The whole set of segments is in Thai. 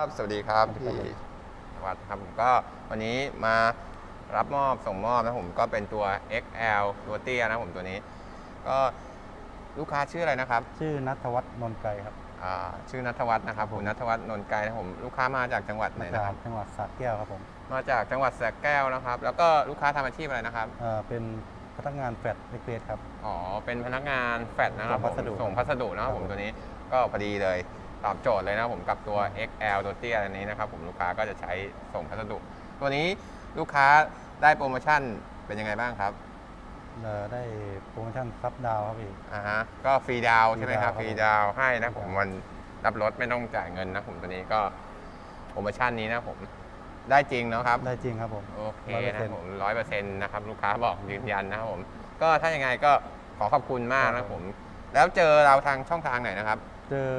ครับ สวัสดีครับสวัสดีพี่ครับวัดครับผมก็วันนี้มารับมอบส่งมอบนะผมก็เป็นตัว XL ตัวเตี้ยนะผมตัวนี้ ก็ลูกค้าชื่ออะไรนะครับ ชื่อนัทวัฒน์นนท์ไกรครับอ่าชื่อนัทวัฒน์นะครับผมนัทวัฒน์นนท์ไกรนะผมลูกค้ามาจากจังหวัดไหนมานะจาคกรับจังหวัดสระแก้วครับผมมาจากจังหวัดสระแก้วนะครับ แล้วก็ลูกค้าทำอาชีพอะไรนะครับเอ่อเป็นพนักงานแฟลตเล็กๆครับ อ๋อเป็นพนักงานแฟดนะครับส่งพัสดุผมส่งพัสดุนะครับครับผผมมตัวนี้ก็พอดีเลย ตอบโจทย์เลยนะครับผมกับตัว XL ตัวเตี้ยอันนี้นะครับผมลูกค้าก็จะใช้ส่งพัสดุ ตัวนี้ลูกค้าได้โปรโมชั่นเป็นยังไงบ้างครับเอ่อได้โปรโมชั่นซับดาวครับพี่ อ่าฮะก็ฟรีดาวน์ใช่ไหมครับฟฟรีรีดาวน์ดาวน์ให้นะฟรีผมดาวน์วันรับรถไม่ต้องจ่ายเงินนะผมตัวนี้ก็โปรโมชั่นนี้นะผมได้จริงเนาะครับ ได้จริงครับผม โอเค100%นะผมร้อยเปอร์เซ็นต์นะครับ ลูกค้าบอกยืนยันนะครับผม ก็ถ้ายังไงก็ขอขอบคุณมากนะครับผม แล้วเจอเราทางช่องทางไหนนะครับ เจอ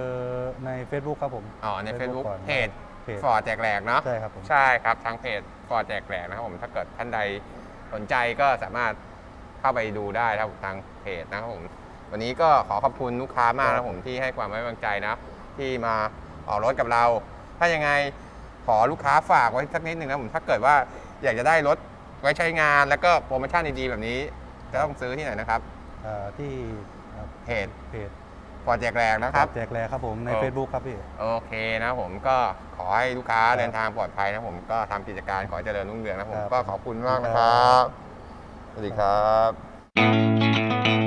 ใน Facebook ครับผม อ๋อใน Facebook ก่อนเพจเพจ ฟอร์ดแจกแหลกเนาะ ใช่ครับผม ใช่ครับทางเพจฟอร์ดแจกแหลกนะครับผมถ้าเกิดท่านใดสนใจก็สามารถเข้าไปดูได้ครับผมทางเพจนะครับผม วันนี้ก็ขอขอบคุณลูกค้ามากนะครับผมที่ให้ความไว้วางใจนะที่มาออกรถกับเรา ถ้ายังไงขอลูกค้าฝากไว้สักนิดหนึ่งนะผมถ้าเกิดว่าอยากจะได้รถไว้ใช้งานแล้วก็โปรโมชั่นดีๆแบบนี้จะต้องซื้อที่ไหนนะครับ เอ่อที่ เอ่อเพจเพจฟอร์ดแจกแหลกนะครับ แจกแลครับผมในโอ้ Facebook ครับพี่โอเคนะผมก็ขอให้ลูกค้าครับเดินทางปลอดภัยนะผมก็ทำกิจการขอให้เจริญรุ่งเรืองนะผมครับก็ขอบคุณมากนะครับ สวัสดีครับ